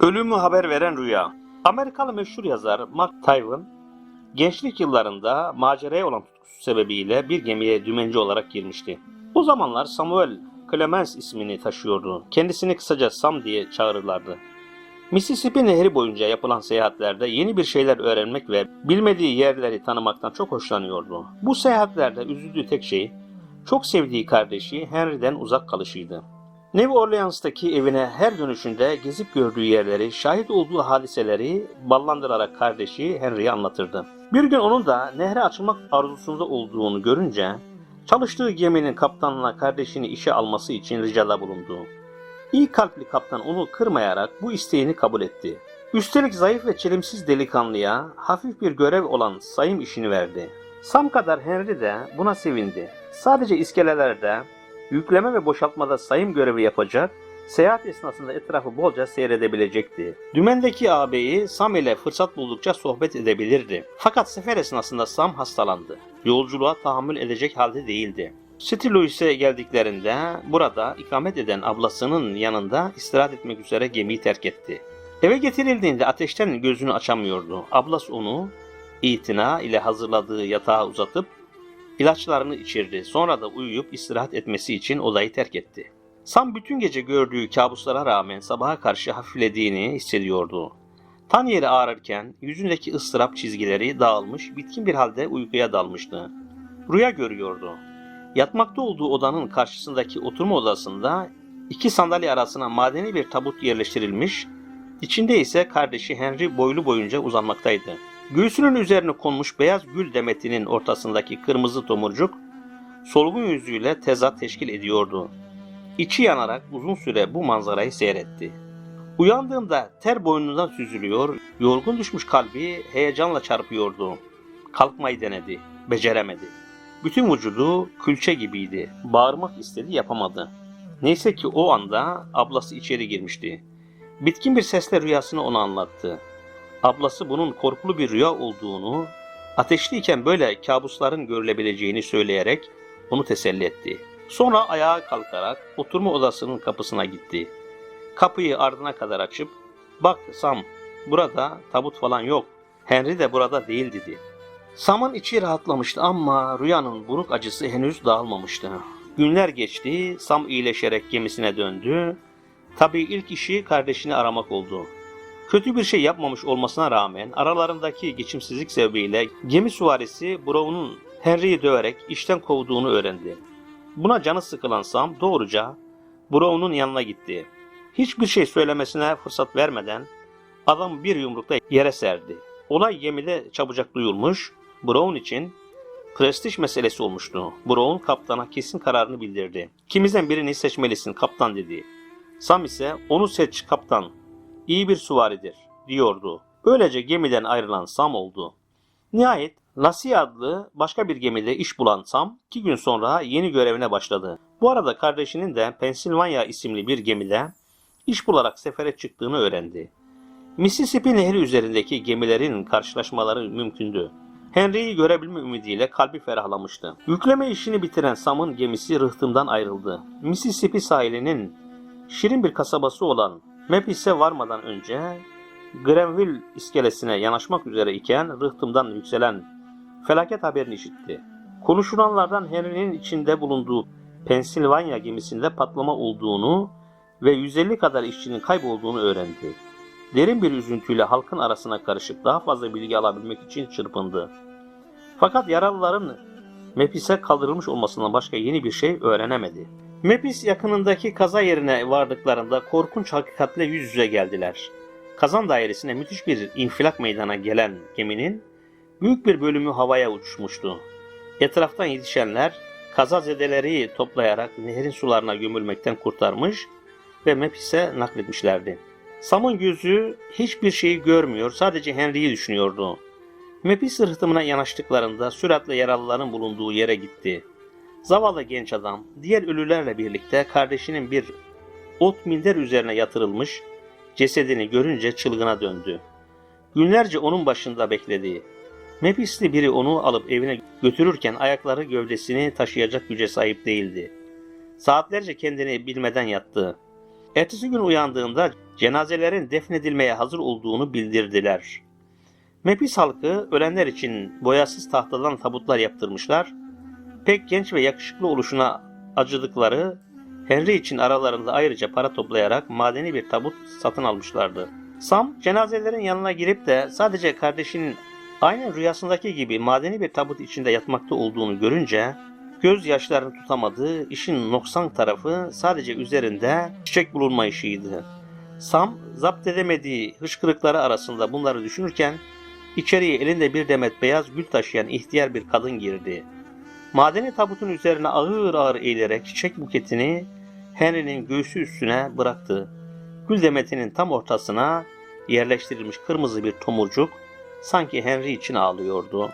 Ölümü haber veren rüya. Amerikalı meşhur yazar Mark Twain, gençlik yıllarında maceraya olan tutkusu sebebiyle bir gemiye dümenci olarak girmişti. O zamanlar Samuel Clemens ismini taşıyordu. Kendisini kısaca Sam diye çağırırlardı. Mississippi Nehri boyunca yapılan seyahatlerde yeni bir şeyler öğrenmek ve bilmediği yerleri tanımaktan çok hoşlanıyordu. Bu seyahatlerde üzüldüğü tek şey çok sevdiği kardeşi Henry'den uzak kalışıydı. New Orleans'taki evine her dönüşünde gezip gördüğü yerleri, şahit olduğu hadiseleri ballandırarak kardeşi Henry'e anlatırdı. Bir gün onun da nehre açılmak arzusunda olduğunu görünce çalıştığı geminin kaptanına kardeşini işe alması için ricada bulundu. İyi kalpli kaptan onu kırmayarak bu isteğini kabul etti. Üstelik zayıf ve çelimsiz delikanlıya hafif bir görev olan sayım işini verdi. Sam kadar Henry de buna sevindi. Sadece iskelelerde yükleme ve boşaltmada sayım görevi yapacak, seyahat esnasında etrafı bolca seyredebilecekti. Dümendeki ağabeyi Sam ile fırsat buldukça sohbet edebilirdi. Fakat sefer esnasında Sam hastalandı. Yolculuğa tahammül edecek halde değildi. St. Louis'e geldiklerinde burada ikamet eden ablasının yanında istirahat etmek üzere gemiyi terk etti. Eve getirildiğinde ateşten gözünü açamıyordu. Ablası onu itina ile hazırladığı yatağa uzatıp ilaçlarını içirdi. Sonra da uyuyup istirahat etmesi için odayı terk etti. Sam bütün gece gördüğü kabuslara rağmen sabaha karşı hafiflediğini hissediyordu. Tan yeri ağrırken yüzündeki ıstırap çizgileri dağılmış, bitkin bir halde uykuya dalmıştı. Rüya görüyordu. Yatmakta olduğu odanın karşısındaki oturma odasında iki sandalye arasına madeni bir tabut yerleştirilmiş, içinde ise kardeşi Henry boylu boyunca uzanmaktaydı. Göğsünün üzerine konmuş beyaz gül demetinin ortasındaki kırmızı tomurcuk, solgun yüzüyle tezat teşkil ediyordu. İçi yanarak uzun süre bu manzarayı seyretti. Uyandığında ter boynundan süzülüyor, yorgun düşmüş kalbi heyecanla çarpıyordu. Kalkmayı denedi, beceremedi. Bütün vücudu külçe gibiydi. Bağırmak istedi, yapamadı. Neyse ki o anda ablası içeri girmişti. Bitkin bir sesle rüyasını ona anlattı. Ablası bunun korkulu bir rüya olduğunu, ateşliyken böyle kabusların görülebileceğini söyleyerek onu teselli etti. Sonra ayağa kalkarak oturma odasının kapısına gitti. Kapıyı ardına kadar açıp, ''Bak Sam, burada tabut falan yok. Henry de burada değil.'' dedi. Sam'ın içi rahatlamıştı ama rüyanın buruk acısı henüz dağılmamıştı. Günler geçti, Sam iyileşerek gemisine döndü. Tabii ilk işi kardeşini aramak oldu. Kötü bir şey yapmamış olmasına rağmen aralarındaki geçimsizlik sebebiyle gemi süvarisi Brown'un Henry'i döverek işten kovduğunu öğrendi. Buna canı sıkılan Sam doğruca Brown'un yanına gitti. Hiçbir şey söylemesine fırsat vermeden adam bir yumrukta yere serdi. Olay gemide çabucak duyulmuş, Brown için prestij meselesi olmuştu. Brown kaptana kesin kararını bildirdi. İkimizden birini seçmelisin kaptan dedi. Sam ise onu seç kaptan, iyi bir süvaridir diyordu. Böylece gemiden ayrılan Sam oldu. Nihayet Lassie adlı başka bir gemide iş bulan Sam iki gün sonra yeni görevine başladı. Bu arada kardeşinin de Pennsylvania isimli bir gemide iş bularak sefere çıktığını öğrendi. Mississippi Nehri üzerindeki gemilerin karşılaşmaları mümkündü. Henry'yi görebilme ümidiyle kalbi ferahlamıştı. Yükleme işini bitiren Sam'ın gemisi rıhtımdan ayrıldı. Mississippi sahilinin şirin bir kasabası olan Memphis'e varmadan önce Grenville iskelesine yanaşmak üzere iken rıhtımdan yükselen felaket haberini işitti. Konuşulanlardan Henry'nin içinde bulunduğu Pennsylvania gemisinde patlama olduğunu ve 150 kadar işçinin kaybolduğunu öğrendi. Derin bir üzüntüyle halkın arasına karışıp daha fazla bilgi alabilmek için çırpındı. Fakat yaralıların Memphis'e kaldırılmış olmasından başka yeni bir şey öğrenemedi. Memphis yakınındaki kaza yerine vardıklarında korkunç hakikatle yüz yüze geldiler. Kazan dairesine müthiş bir infilak meydana gelen geminin büyük bir bölümü havaya uçmuştu. Etraftan yetişenler kazazedeleri toplayarak nehrin sularına gömülmekten kurtarmış ve Memphis'e nakletmişlerdi. Sam'ın gözü hiçbir şeyi görmüyor, sadece Henry'yi düşünüyordu. Memphis rıhtımına yanaştıklarında süratle yaralıların bulunduğu yere gitti. Zavallı genç adam diğer ölülerle birlikte kardeşinin bir ot minder üzerine yatırılmış cesedini görünce çılgına döndü. Günlerce onun başında bekledi. Mephisli biri onu alıp evine götürürken ayakları gövdesini taşıyacak güce sahip değildi. Saatlerce kendini bilmeden yattı. Ertesi gün uyandığında cenazelerin defnedilmeye hazır olduğunu bildirdiler. Mepis halkı ölenler için boyasız tahtadan tabutlar yaptırmışlar. Pek genç ve yakışıklı oluşuna acıdıkları Henry için aralarında ayrıca para toplayarak madeni bir tabut satın almışlardı. Sam cenazelerin yanına girip de sadece kardeşinin aynen rüyasındaki gibi madeni bir tabut içinde yatmakta olduğunu görünce gözyaşlarını tutamadığı işin noksan tarafı sadece üzerinde çiçek bulunma işiydi. Sam zapt edemediği hışkırıkları arasında bunları düşünürken içeriye elinde bir demet beyaz gül taşıyan ihtiyar bir kadın girdi. Madeni tabutun üzerine ağır ağır eğilerek çiçek buketini Henry'nin göğsü üstüne bıraktı. Gül demetinin tam ortasına yerleştirilmiş kırmızı bir tomurcuk sanki Henry için ağlıyordu.